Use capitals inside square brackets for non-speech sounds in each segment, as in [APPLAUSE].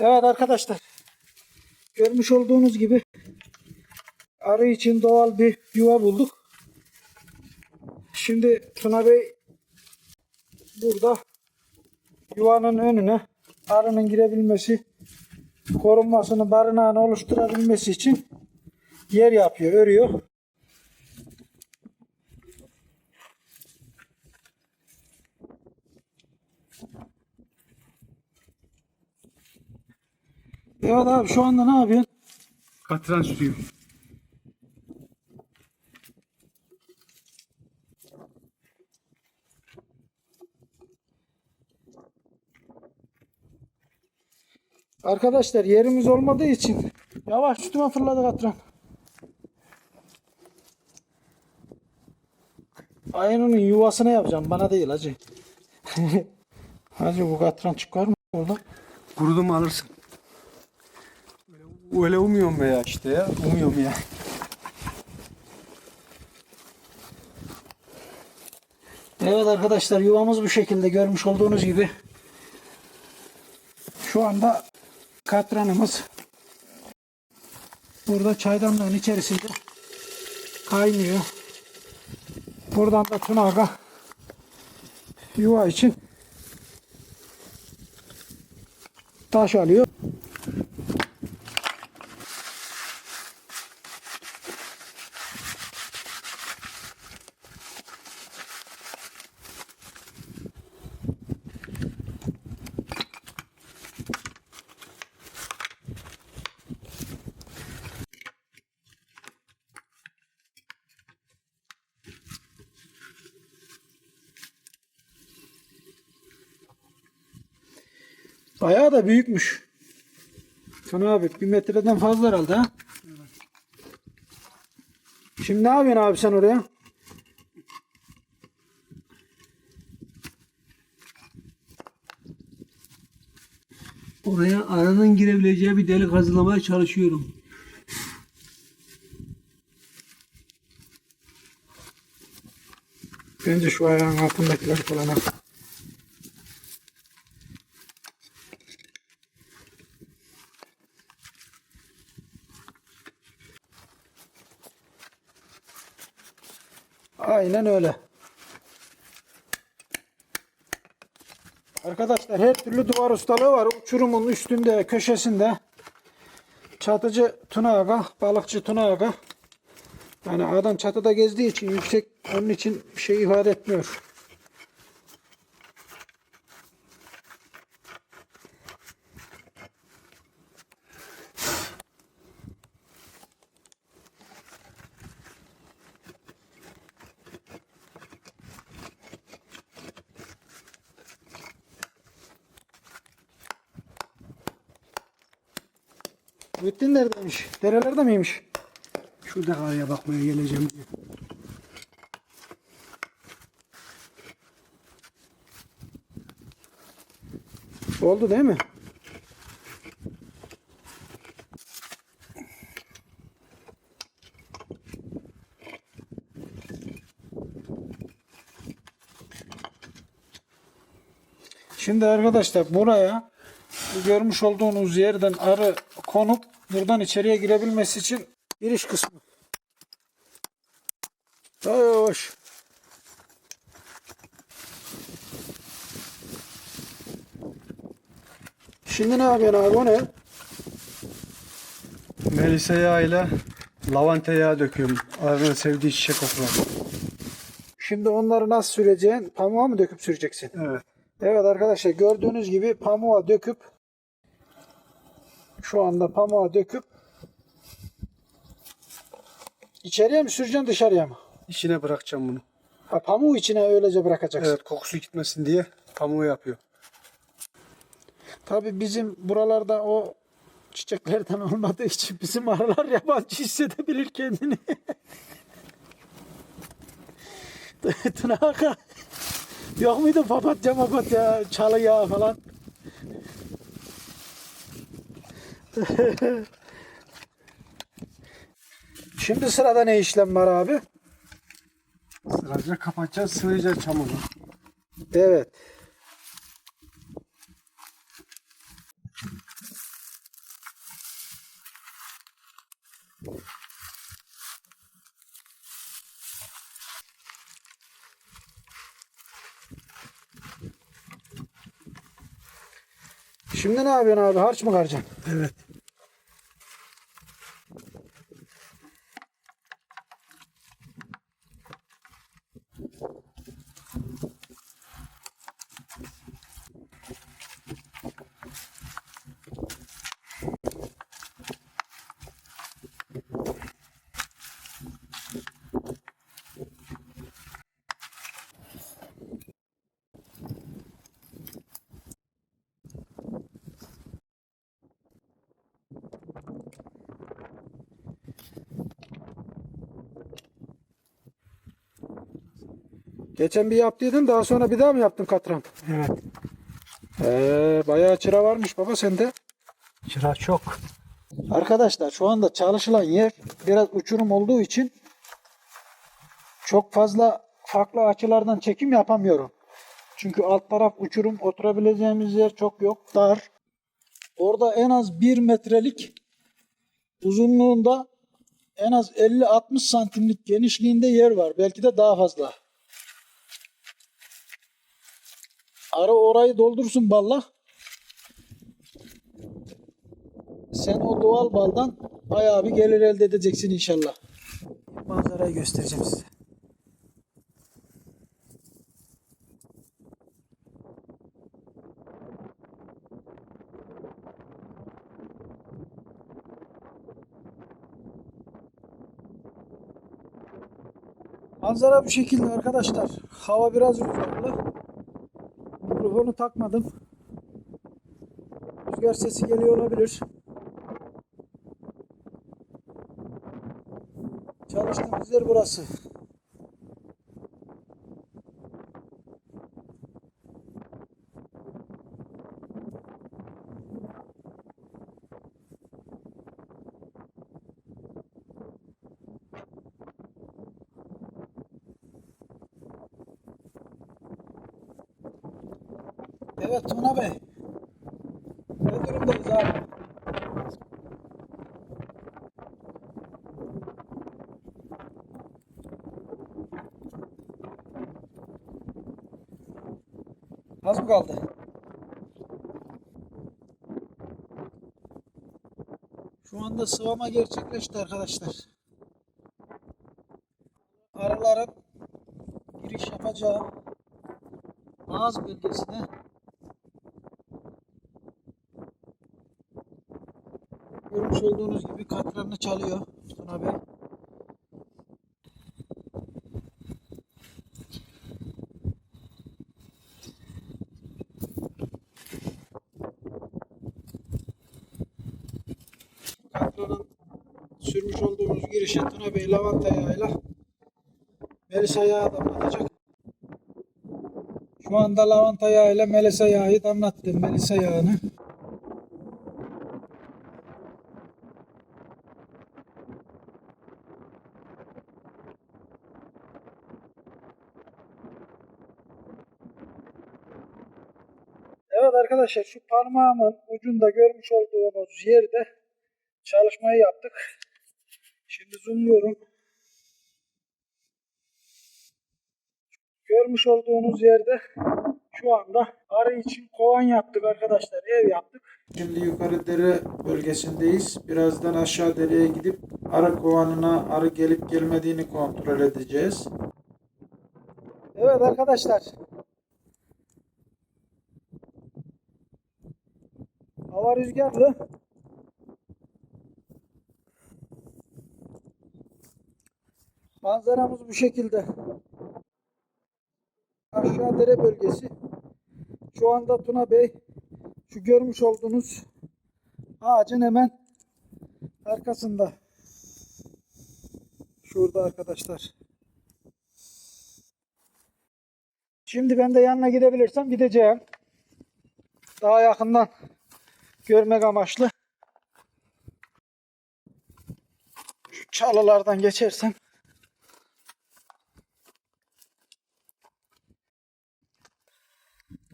Evet arkadaşlar. Görmüş olduğunuz gibi arı için doğal bir yuva bulduk. Şimdi Tuna Bey burada yuvanın önüne arının girebilmesi, korunmasını, barınağını oluşturabilmesi için yer yapıyor, örüyor. Evet abi şu anda ne yapıyorsun? Katran sürüyor. Arkadaşlar yerimiz olmadığı için yavaş üstüme fırladı katran. Ayının yuvasına yapacağım bana değil hacı. [LAUGHS] hacı bu katran çıkar mı orada? Kurudu mu alırsın. Öyle, umuyorum be ya işte ya. Umuyorum ya. Evet arkadaşlar yuvamız bu şekilde görmüş olduğunuz gibi. Şu anda katranımız burada çaydanlığın içerisinde kaynıyor. Buradan da tunaga yuva için taş alıyor. Bayağı da büyükmüş. Tuna abi bir metreden fazla herhalde ha? Şimdi ne yapıyorsun abi sen oraya? Oraya aranın girebileceği bir delik hazırlamaya çalışıyorum. Bence şu ayağın altındakileri falan Aynen öyle. Arkadaşlar her türlü duvar ustalığı var. Uçurumun üstünde, köşesinde. Çatıcı Tuna Aga, balıkçı Tuna Aga. Yani adam çatıda gezdiği için yüksek onun için bir şey ifade etmiyor. Muhittin neredeymiş? Derelerde miymiş? Şurada karaya bakmaya geleceğim. diye. Oldu değil mi? Şimdi arkadaşlar buraya bu görmüş olduğunuz yerden arı konup buradan içeriye girebilmesi için giriş kısmı. Hoş. Şimdi ne yapıyorsun abi o ne? Melisa yağıyla lavanta yağı döküyorum. Arının sevdiği çiçek kokular. Şimdi onları nasıl süreceksin? Pamuğa mı döküp süreceksin? Evet. Evet arkadaşlar gördüğünüz gibi pamuğa döküp şu anda pamuğa döküp içeriye mi süreceksin dışarıya mı? İçine bırakacağım bunu. Ha, pamuğu içine öylece bırakacaksın. Evet kokusu gitmesin diye pamuğu yapıyor. Tabii bizim buralarda o çiçeklerden [LAUGHS] olmadığı için bizim arılar yabancı hissedebilir kendini. [LAUGHS] Tınaka. Yok muydu papatya papatya, çalı yağı falan? [LAUGHS] Şimdi sırada ne işlem var abi? Sıraca kapatacağız, sıyacağız çamuru. Evet. Şimdi ne yapıyorsun abi? Harç mı karacaksın? Evet. Geçen bir yaptıydın daha sonra bir daha mı yaptın katran? Evet. Ee, bayağı çıra varmış baba sende. Çıra çok. Arkadaşlar şu anda çalışılan yer biraz uçurum olduğu için çok fazla farklı açılardan çekim yapamıyorum. Çünkü alt taraf uçurum oturabileceğimiz yer çok yok dar. Orada en az 1 metrelik uzunluğunda en az 50-60 santimlik genişliğinde yer var. Belki de daha fazla. Arı orayı doldursun balla. Sen o doğal baldan bayağı bir gelir elde edeceksin inşallah. Manzarayı göstereceğim size. Manzara bu şekilde arkadaşlar. Hava biraz rüzgarlı. Mikrofonu takmadım. Rüzgar sesi geliyor olabilir. Çalıştığımız yer burası. Evet Tuna Bey. Ne durumdayız abi? Az mı kaldı? Şu anda sıvama gerçekleşti arkadaşlar. Arıların giriş yapacağı ağız bölgesine olduğunuz gibi katranını çalıyor Tuna Bey. Katranın sürmüş olduğumuz girişe Tuna Bey lavanta yağıyla Melisa yağı damlatacak. Şu anda lavanta yağıyla Melisa yağı damlattım. Melisa yağını. Evet arkadaşlar şu parmağımın ucunda görmüş olduğunuz yerde çalışmayı yaptık. Şimdi zoomluyorum. Görmüş olduğunuz yerde şu anda arı için kovan yaptık arkadaşlar. Ev yaptık. Şimdi yukarı dere bölgesindeyiz. Birazdan aşağı dereye gidip arı kovanına arı gelip gelmediğini kontrol edeceğiz. Evet arkadaşlar. Hava rüzgarlı. Manzaramız bu şekilde. Aşağı dere bölgesi. Şu anda Tuna Bey şu görmüş olduğunuz ağacın hemen arkasında. Şurada arkadaşlar. Şimdi ben de yanına gidebilirsem gideceğim. Daha yakından görmek amaçlı. Şu çalılardan geçersem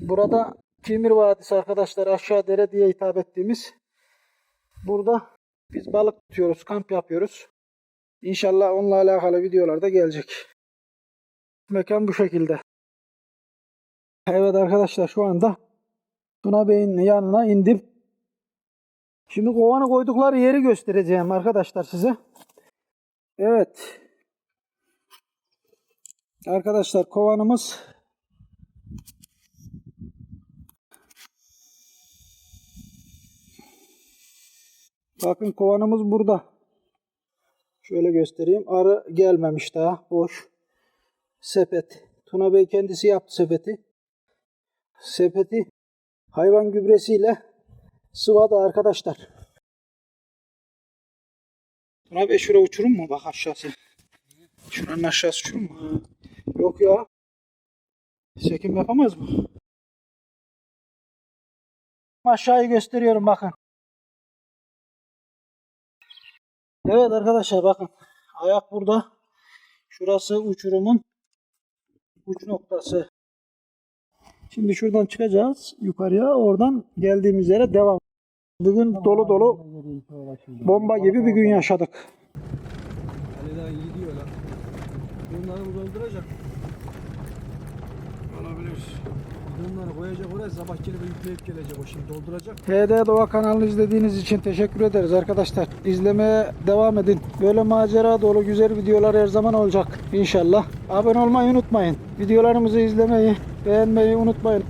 Burada Kimir Vadisi arkadaşlar aşağı dere diye hitap ettiğimiz. Burada biz balık tutuyoruz, kamp yapıyoruz. İnşallah onunla alakalı videolar da gelecek. Mekan bu şekilde. Evet arkadaşlar şu anda Tuna Bey'in yanına indim. Şimdi kovanı koydukları yeri göstereceğim arkadaşlar size. Evet. Arkadaşlar kovanımız Bakın kovanımız burada. Şöyle göstereyim. Arı gelmemiş daha. Boş. Sepet. Tuna Bey kendisi yaptı sepeti. Sepeti hayvan gübresiyle sıvadı arkadaşlar. Bey şuraya uçurum mu? Bak aşağısı. Şuranın aşağısı uçurum mu? Yok ya. Çekim yapamaz mı? Aşağıyı gösteriyorum bakın. Evet arkadaşlar bakın. Ayak burada. Şurası uçurumun uç noktası. Şimdi şuradan çıkacağız yukarıya. Oradan geldiğimiz yere devam. Bugün dolu dolu bomba gibi bir gün yaşadık. Ali daha iyi diyor lan. Bunları mı dolduracak? Olabilir. Bunları koyacak oraya sabah gelip yükleyip gelecek o şimdi dolduracak. HD Doğa kanalını izlediğiniz için teşekkür ederiz arkadaşlar. İzlemeye devam edin. Böyle macera dolu güzel videolar her zaman olacak inşallah. Abone olmayı unutmayın. Videolarımızı izlemeyi, beğenmeyi unutmayın.